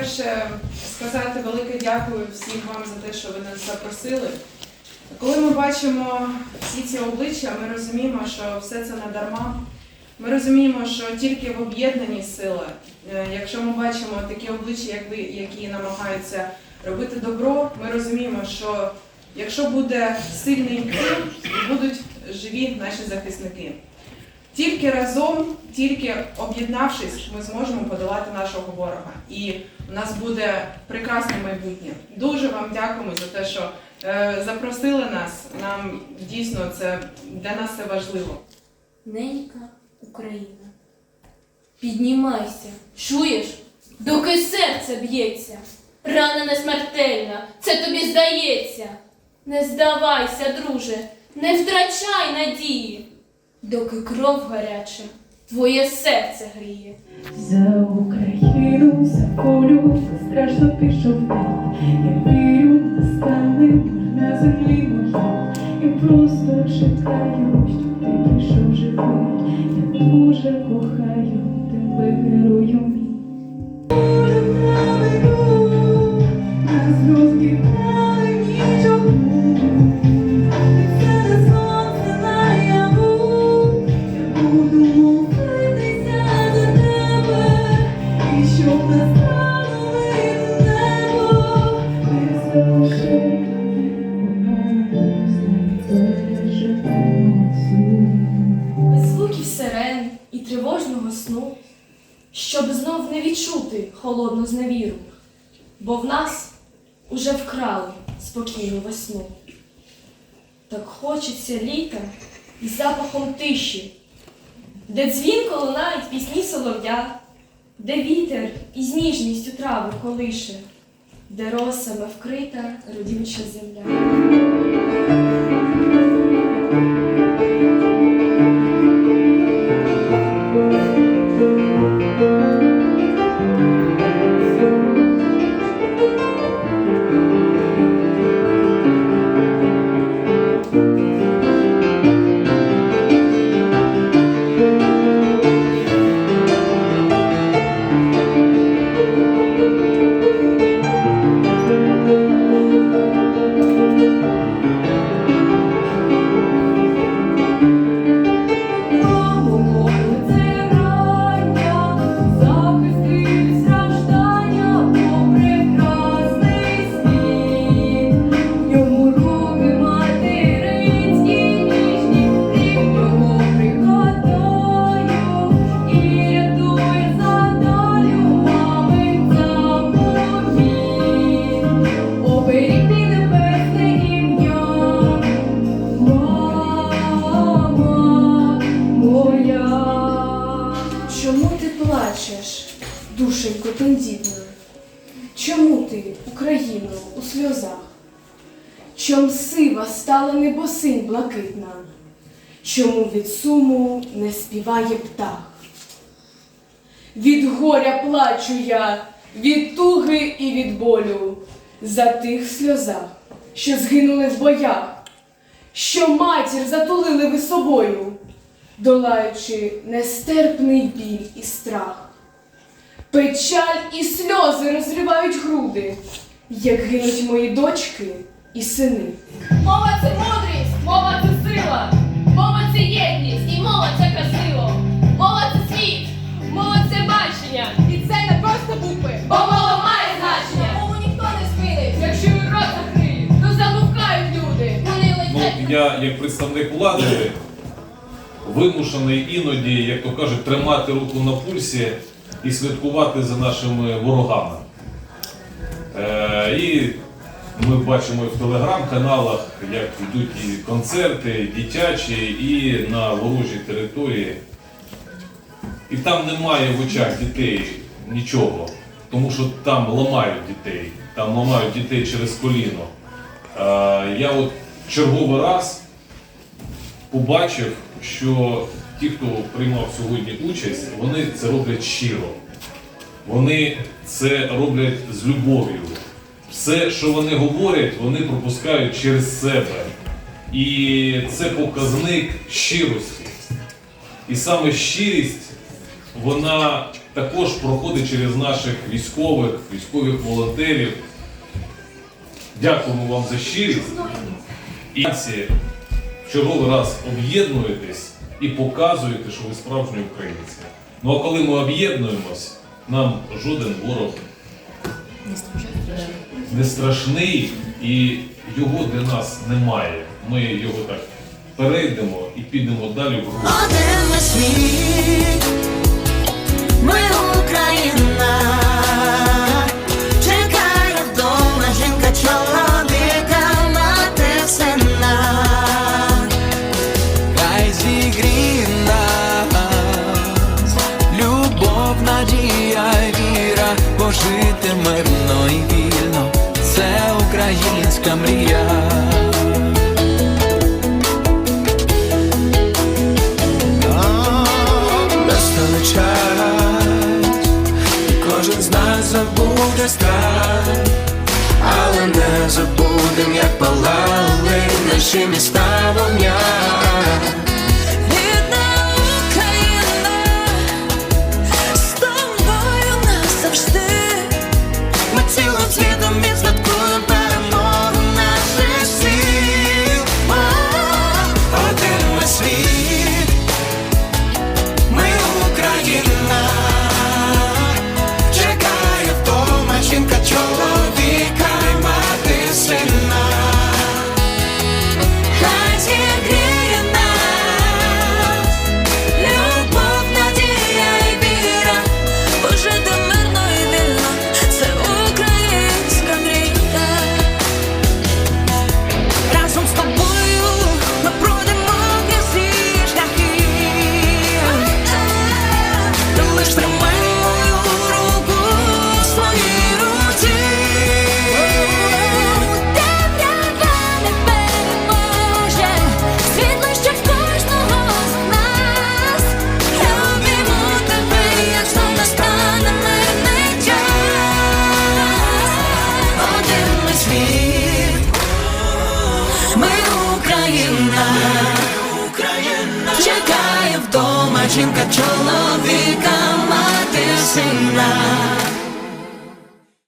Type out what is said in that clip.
по-перше, сказати велике дякую всім вам за те, що ви нас запросили. Коли ми бачимо всі ці обличчя, ми розуміємо, що все це не дарма. Ми розуміємо, що тільки в об'єднанні сила. Е, Якщо ми бачимо такі обличчя, як ви, які намагаються робити добро, ми розуміємо, що якщо буде сильний тил, будуть живі наші захисники. Тільки разом, тільки об'єднавшись, ми зможемо подолати нашого ворога. І у нас буде прекрасне майбутнє. Дуже вам дякуємо за те, що е, запросили нас. Нам дійсно це для нас це важливо. Ненька Україна. Піднімайся, чуєш? Доки серце б'ється. Рана не смертельна, це тобі здається. Не здавайся, друже, не втрачай надії, доки кров гаряча твоє серце гріє. За Україну, за волю, страшно пішов день. Я вірю, настане на землі моїй. І просто чекаю, бо в нас уже вкрали спокійну весну. Так хочеться літа із запахом тиші, де дзвінко лунають пісні солов'я, де вітер із ніжністю трави колише, де росами вкрита родюча земля. Чом сива стала небосинь блакитна? Чому від суму не співає птах? Від горя плачу я, від туги і від болю, за тих сльозах, що згинули в боях, що матір затулили ви собою, долаючи нестерпний біль і страх. Печаль і сльози розривають груди, як гинуть мої дочки і сини. Мова це мудрість, мова це сила, мова це єдність, і мова це красиво. Мова це світ, мова це бачення. І це не просто букви, бо мова має значення. Мову ніхто не спинить. Якщо ви рот закриють, то замовкають люди. Вони Ну, летять. я як представник влади вимушений іноді, як то кажуть, тримати руку на пульсі і слідкувати за нашими ворогами. Е, і ми бачимо в телеграм-каналах, як йдуть і концерти, дитячі, і на ворожій території. І там немає в очах дітей нічого, тому що там ламають дітей, там ламають дітей через коліно. Е, Я от черговий раз побачив, що ті, хто приймав сьогодні участь, вони це роблять щиро. Вони це роблять з любов'ю. Все, що вони говорять, вони пропускають через себе. І це показник щирості. І саме щирість, вона також проходить через наших військових, військових волонтерів. Дякуємо вам за щирість. І в черговий раз об'єднуєтесь і показуєте, що ви справжні українці. Ну а коли ми об'єднуємось, нам жоден ворог не страшний і його для нас немає. Ми його так перейдемо і підемо далі в рух. Ми світ, ми Україна, чекає вдома жінка чоловіка, мати сина. Хай любов, надія, пожити мирно і вільно, це українська мрія. Настане кожен з нас забуде страх, але не забудем, як палали наші міста вогня. Чекає вдома жінка чоловіка, мати сина.